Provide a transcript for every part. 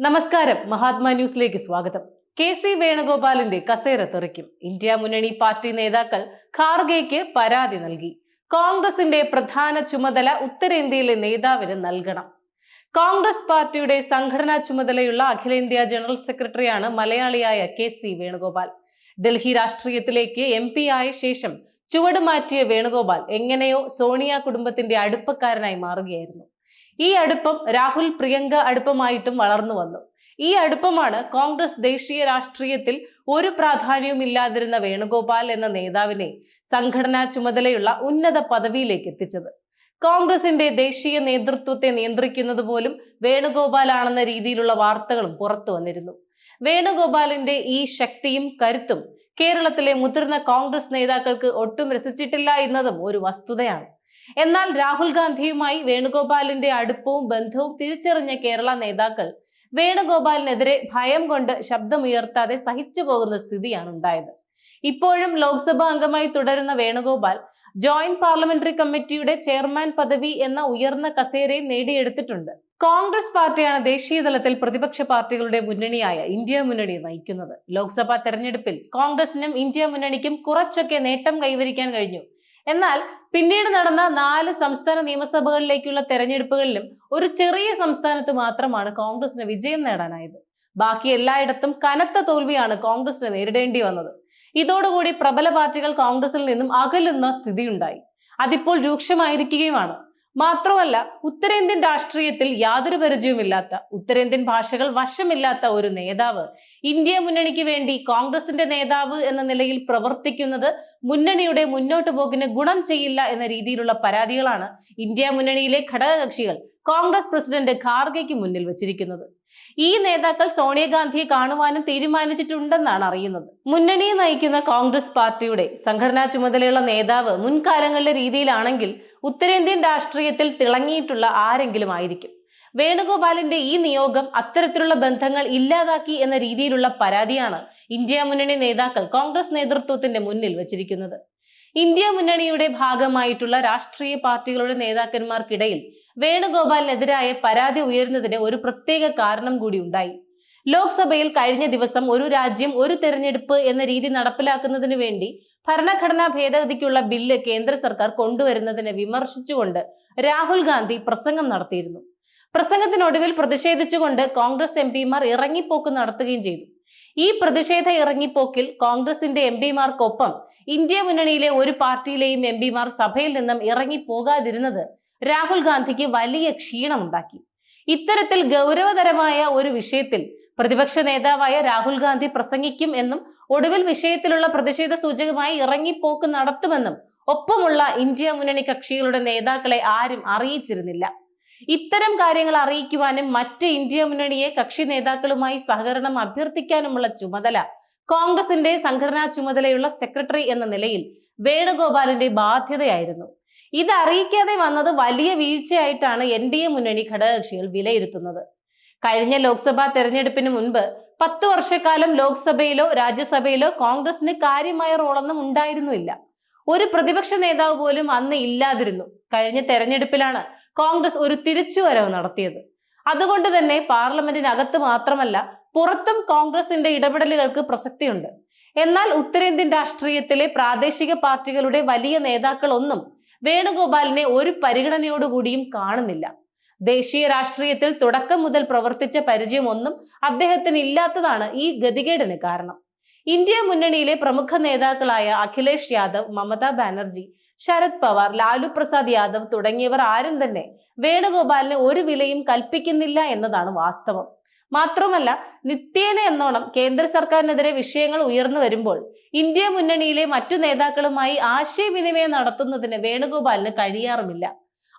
നമസ്കാരം. മഹാത്മാ ന്യൂസിലേക്ക് സ്വാഗതം. കെ സി വേണുഗോപാലിന്റെ കസേര തെറിക്കും. ഇന്ത്യ മുന്നണി പാർട്ടി നേതാക്കൾ ഖാർഗെക്ക് പരാതി നൽകി. കോൺഗ്രസിന്റെ പ്രധാന ചുമതല ഉത്തരേന്ത്യയിലെ നേതാവിന് നൽകണം. കോൺഗ്രസ് പാർട്ടിയുടെ സംഘടനാ ചുമതലയുള്ള അഖിലേന്ത്യാ ജനറൽ സെക്രട്ടറിയാണ് മലയാളിയായ കെ സി വേണുഗോപാൽ. ഡൽഹി രാഷ്ട്രീയത്തിലേക്ക് എം പി ആയ ശേഷം ചുവട് മാറ്റിയ വേണുഗോപാൽ എങ്ങനെയോ സോണിയ കുടുംബത്തിന്റെ അടുപ്പക്കാരനായി മാറുകയായിരുന്നു. ഈ അടുപ്പം രാഹുൽ പ്രിയങ്ക അടുപ്പമായിട്ടും വളർന്നു വന്നു. ഈ അടുപ്പമാണ് കോൺഗ്രസ് ദേശീയ രാഷ്ട്രീയത്തിൽ ഒരു പ്രാധാന്യവും ഇല്ലാതിരുന്ന വേണുഗോപാൽ എന്ന നേതാവിനെ സംഘടനാ ചുമതലയുള്ള ഉന്നത പദവിയിലേക്ക് എത്തിച്ചത്. കോൺഗ്രസിന്റെ ദേശീയ നേതൃത്വത്തെ നിയന്ത്രിക്കുന്നത് പോലും വേണുഗോപാലാണെന്ന രീതിയിലുള്ള വാർത്തകളും പുറത്തു വന്നിരുന്നു. വേണുഗോപാലിന്റെ ഈ ശക്തിയും കരുത്തും കേരളത്തിലെ മുതിർന്ന കോൺഗ്രസ് നേതാക്കൾക്ക് ഒട്ടും രസിച്ചിട്ടില്ല എന്നതും ഒരു വസ്തുതയാണ്. എന്നാൽ രാഹുൽ ഗാന്ധിയുമായി വേണുഗോപാലിന്റെ അടുപ്പവും ബന്ധവും തിരിച്ചറിഞ്ഞ കേരള നേതാക്കൾ വേണുഗോപാലിനെതിരെ ഭയം കൊണ്ട് ശബ്ദമുയർത്താതെ സഹിച്ചു പോകുന്ന സ്ഥിതിയാണ് ഉണ്ടായത്. ഇപ്പോഴും ലോക്സഭാ അംഗമായി തുടരുന്ന വേണുഗോപാൽ ജോയിന്റ് പാർലമെന്ററി കമ്മിറ്റിയുടെ ചെയർമാൻ പദവി എന്ന ഉയർന്ന കസേരയും നേടിയെടുത്തിട്ടുണ്ട്. കോൺഗ്രസ് പാർട്ടിയാണ് ദേശീയ തലത്തിൽ പ്രതിപക്ഷ പാർട്ടികളുടെ മുന്നണിയായ ഇന്ത്യ മുന്നണി നയിക്കുന്നത്. ലോക്സഭാ തെരഞ്ഞെടുപ്പിൽ കോൺഗ്രസിനും ഇന്ത്യ മുന്നണിക്കും കുറച്ചൊക്കെ നേട്ടം കൈവരിക്കാൻ കഴിഞ്ഞു. എന്നാൽ പിന്നീട് നടന്ന നാല് സംസ്ഥാന നിയമസഭകളിലേക്കുള്ള തെരഞ്ഞെടുപ്പുകളിലും ഒരു ചെറിയ സംസ്ഥാനത്ത് മാത്രമാണ് കോൺഗ്രസിന് വിജയം നേടാനായത്. ബാക്കി എല്ലായിടത്തും കനത്ത തോൽവിയാണ് കോൺഗ്രസിന് നേരിടേണ്ടി വന്നത്. ഇതോടുകൂടി പ്രബല പാർട്ടികൾ കോൺഗ്രസിൽ നിന്നും അകലുന്ന സ്ഥിതിയുണ്ടായി. അതിപ്പോൾ രൂക്ഷമായിരിക്കുകയുമാണ്. മാത്രമല്ല ഉത്തരേന്ത്യൻ രാഷ്ട്രീയത്തിൽ യാതൊരു പരിചയവുമില്ലാത്ത ഉത്തരേന്ത്യൻ ഭാഷകൾ വശമില്ലാത്ത ഒരു നേതാവ് ഇന്ത്യ മുന്നണിക്ക് വേണ്ടി കോൺഗ്രസിന്റെ നേതാവ് എന്ന നിലയിൽ പ്രവർത്തിക്കുന്നത് മുന്നണിയുടെ മുന്നോട്ട് പോക്കിന് ഗുണം ചെയ്യില്ല എന്ന രീതിയിലുള്ള പരാതികളാണ് ഇന്ത്യ മുന്നണിയിലെ ഘടകകക്ഷികൾ കോൺഗ്രസ് പ്രസിഡന്റ് ഖാർഗെക്ക് മുന്നിൽ വച്ചിരിക്കുന്നത്. ഈ നേതാക്കൾ സോണിയാഗാന്ധിയെ കാണുവാനും തീരുമാനിച്ചിട്ടുണ്ടെന്നാണ് അറിയുന്നത്. മുന്നണിയെ നയിക്കുന്ന കോൺഗ്രസ് പാർട്ടിയുടെ സംഘടനാ ചുമതലയുള്ള നേതാവ് മുൻകാലങ്ങളിലെ രീതിയിലാണെങ്കിൽ ഉത്തരേന്ത്യൻ രാഷ്ട്രീയത്തിൽ തിളങ്ങിയിട്ടുള്ള ആരെങ്കിലും ആയിരിക്കും. വേണുഗോപാലിന്റെ ഈ നിയോഗം അത്തരത്തിലുള്ള ബന്ധങ്ങൾ ഇല്ലാതാക്കി എന്ന രീതിയിലുള്ള പരാതിയാണ് ഇന്ത്യ മുന്നണി നേതാക്കൾ കോൺഗ്രസ് നേതൃത്വത്തിന്റെ മുന്നിൽ വച്ചിരിക്കുന്നത്. ഇന്ത്യ മുന്നണിയുടെ ഭാഗമായിട്ടുള്ള രാഷ്ട്രീയ പാർട്ടികളുടെ നേതാക്കന്മാർക്കിടയിൽ വേണുഗോപാലിനെതിരായ പരാതി ഉയരുന്നതിന് ഒരു പ്രത്യേക കാരണം കൂടി ഉണ്ടായി. ലോക്സഭയിൽ കഴിഞ്ഞ ദിവസം ഒരു രാജ്യം ഒരു തെരഞ്ഞെടുപ്പ് എന്ന രീതി നടപ്പിലാക്കുന്നതിന് വേണ്ടി ഭരണഘടനാ ഭേദഗതിക്കുള്ള ബില്ല് കേന്ദ്ര സർക്കാർ കൊണ്ടുവരുന്നതിനെ വിമർശിച്ചുകൊണ്ട് രാഹുൽ ഗാന്ധി പ്രസംഗം നടത്തിയിരുന്നു. പ്രസംഗത്തിനൊടുവിൽ പ്രതിഷേധിച്ചുകൊണ്ട് കോൺഗ്രസ് എം പിമാർ ഇറങ്ങിപ്പോക്ക് നടത്തുകയും ചെയ്തു. ഈ പ്രതിഷേധ ഇറങ്ങിപ്പോക്കിൽ കോൺഗ്രസിന്റെ എം പിമാർക്കൊപ്പം ഇന്ത്യ മുന്നണിയിലെ ഒരു പാർട്ടിയിലെയും എം പിമാർ സഭയിൽ നിന്നും ഇറങ്ങിപ്പോകാതിരുന്നത് രാഹുൽ ഗാന്ധിക്ക് വലിയ ക്ഷീണമുണ്ടാക്കി. ഇത്തരത്തിൽ ഗൗരവതരമായ ഒരു വിഷയത്തിൽ പ്രതിപക്ഷ നേതാവായ രാഹുൽ ഗാന്ധി പ്രസംഗിക്കും എന്നും ഒടുവിൽ വിഷയത്തിലുള്ള പ്രതിഷേധ സൂചകമായി ഇറങ്ങിപ്പോക്ക് നടത്തുമെന്നും ഒപ്പമുള്ള ഇന്ത്യ മുന്നണി കക്ഷികളുടെ നേതാക്കളെ ആരും അറിയിച്ചിരുന്നില്ല. ഇത്തരം കാര്യങ്ങൾ അറിയിക്കുവാനും മറ്റ് ഇന്ത്യ മുന്നണിയെ കക്ഷി നേതാക്കളുമായി സഹകരണം അഭ്യർത്ഥിക്കാനുമുള്ള ചുമതല കോൺഗ്രസിന്റെ സംഘടനാ ചുമതലയുള്ള സെക്രട്ടറി എന്ന നിലയിൽ വേണുഗോപാലിന്റെ ബാധ്യതയായിരുന്നു. ഇത് അറിയിക്കാതെ വന്നത് വലിയ വീഴ്ചയായിട്ടാണ് എൻ ഡി എ മുന്നണി ഘടകകക്ഷികൾ വിലയിരുത്തുന്നത്. കഴിഞ്ഞ ലോക്സഭാ തെരഞ്ഞെടുപ്പിന് മുൻപ് പത്തു വർഷക്കാലം ലോക്സഭയിലോ രാജ്യസഭയിലോ കോൺഗ്രസിന് കാര്യമായ റോളൊന്നും ഉണ്ടായിരുന്നില്ല ഒരു പ്രതിപക്ഷ നേതാവ് പോലും അന്ന് ഇല്ലാതിരുന്നു. കഴിഞ്ഞ തെരഞ്ഞെടുപ്പിലാണ് കോൺഗ്രസ് ഒരു തിരിച്ചുവരവ് നടത്തിയത്. അതുകൊണ്ട് തന്നെ പാർലമെന്റിനകത്ത് മാത്രമല്ല പുറത്തും കോൺഗ്രസിന്റെ ഇടപെടലുകൾക്ക് പ്രസക്തിയുണ്ട്. എന്നാൽ ഉത്തരേന്ത്യൻ രാഷ്ട്രീയത്തിലെ പ്രാദേശിക പാർട്ടികളുടെ വലിയ നേതാക്കളൊന്നും വേണുഗോപാലിനെ ഒരു പരിഗണനയോടുകൂടിയും കാണുന്നില്ല. ദേശീയ രാഷ്ട്രീയത്തിൽ തുടക്കം മുതൽ പ്രവർത്തിച്ച പരിചയമൊന്നും അദ്ദേഹത്തിന് ഇല്ലാത്തതാണ് ഈ ഗതികേടിന് കാരണം. ഇന്ത്യ മുന്നണിയിലെ പ്രമുഖ നേതാക്കളായ അഖിലേഷ് യാദവ് മമതാ ബാനർജി ശരത് പവാർ ലാലു പ്രസാദ് യാദവ് തുടങ്ങിയവർ ആരും തന്നെ വേണുഗോപാലിന് ഒരു വിലയും കൽപ്പിക്കുന്നില്ല എന്നതാണ് വാസ്തവം. മാത്രമല്ല നിത്യേന എന്നോണം കേന്ദ്ര സർക്കാരിനെതിരെ വിഷയങ്ങൾ ഉയർന്നു വരുമ്പോൾ ഇന്ത്യ മുന്നണിയിലെ മറ്റു നേതാക്കളുമായി ആശയവിനിമയം നടത്തുന്നതിന് വേണുഗോപാലിന് കഴിയാറുമില്ല.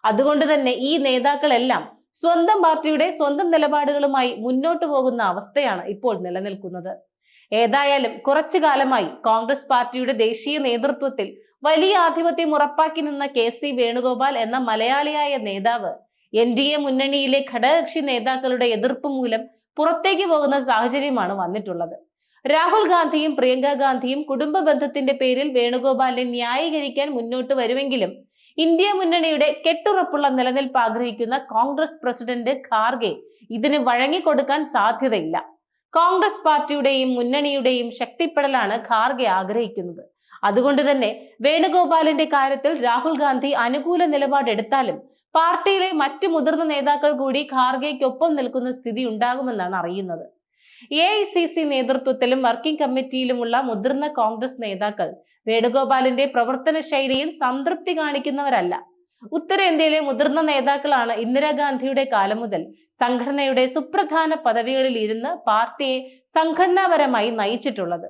അതുകൊണ്ട് തന്നെ ഈ നേതാക്കളെല്ലാം സ്വന്തം പാർട്ടിയുടെ സ്വന്തം നിലപാടുകളുമായി മുന്നോട്ടു പോകുന്ന അവസ്ഥയാണ് ഇപ്പോൾ നിലനിൽക്കുന്നത്. ഏതായാലും കുറച്ചു കാലമായി കോൺഗ്രസ് പാർട്ടിയുടെ ദേശീയ നേതൃത്വത്തിൽ വലിയ ആധിപത്യം ഉറപ്പാക്കി നിന്ന കെ സി വേണുഗോപാൽ എന്ന മലയാളിയായ നേതാവ് എൻ ഡി എ മുന്നണിയിലെ ഘടകകക്ഷി നേതാക്കളുടെ എതിർപ്പ് മൂലം പുറത്തേക്ക് പോകുന്ന സാഹചര്യമാണ് വന്നിട്ടുള്ളത്. രാഹുൽ ഗാന്ധിയും പ്രിയങ്ക ഗാന്ധിയും കുടുംബ ബന്ധത്തിന്റെ പേരിൽ വേണുഗോപാലിനെ ന്യായീകരിക്കാൻ മുന്നോട്ട് വരുമെങ്കിലും ഇന്ത്യ മുന്നണിയുടെ കെട്ടുറപ്പുള്ള നിലനിൽപ്പ് ആഗ്രഹിക്കുന്ന കോൺഗ്രസ് പ്രസിഡന്റ് ഖാർഗെ ഇതിന് വഴങ്ങിക്കൊടുക്കാൻ സാധ്യതയില്ല. കോൺഗ്രസ് പാർട്ടിയുടെയും മുന്നണിയുടെയും ശക്തിപ്പെടലാണ് ഖാർഗെ ആഗ്രഹിക്കുന്നത്. അതുകൊണ്ട് തന്നെ വേണുഗോപാലിന്റെ കാര്യത്തിൽ രാഹുൽ ഗാന്ധി അനുകൂല നിലപാടെടുത്താലും പാർട്ടിയിലെ മറ്റു മുതിർന്ന നേതാക്കൾ കൂടി ഖാർഗെക്കൊപ്പം നിൽക്കുന്ന സ്ഥിതി ഉണ്ടാകുമെന്നാണ് അറിയുന്നത്. എ ഐ സി സി നേതൃത്വത്തിലും വർക്കിംഗ് കമ്മിറ്റിയിലുമുള്ള മുതിർന്ന കോൺഗ്രസ് നേതാക്കൾ വേണുഗോപാലിന്റെ പ്രവർത്തന ശൈലിയിൽ സംതൃപ്തി കാണിക്കുന്നവരല്ല. ഉത്തരേന്ത്യയിലെ മുതിർന്ന നേതാക്കളാണ് ഇന്ദിരാഗാന്ധിയുടെ കാലം മുതൽ സംഘടനയുടെ സുപ്രധാന പദവികളിൽ ഇരുന്ന് പാർട്ടിയെ സംഘടനാപരമായി നയിച്ചിട്ടുള്ളത്.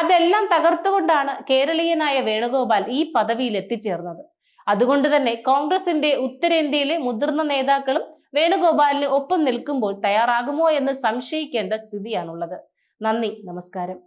അതെല്ലാം തകർത്തുകൊണ്ടാണ് കേരളീയനായ വേണുഗോപാൽ ഈ പദവിയിൽ എത്തിച്ചേർന്നത്. അതുകൊണ്ട് തന്നെ കോൺഗ്രസിന്റെ ഉത്തരേന്ത്യയിലെ മുതിർന്ന നേതാക്കളും വേണുഗോപാലിന് ഒപ്പം നിൽക്കുമ്പോൾ തയ്യാറാകുമോ എന്ന് സംശയിക്കേണ്ട സ്ഥിതിയാണുള്ളത്. നന്ദി നമസ്കാരം.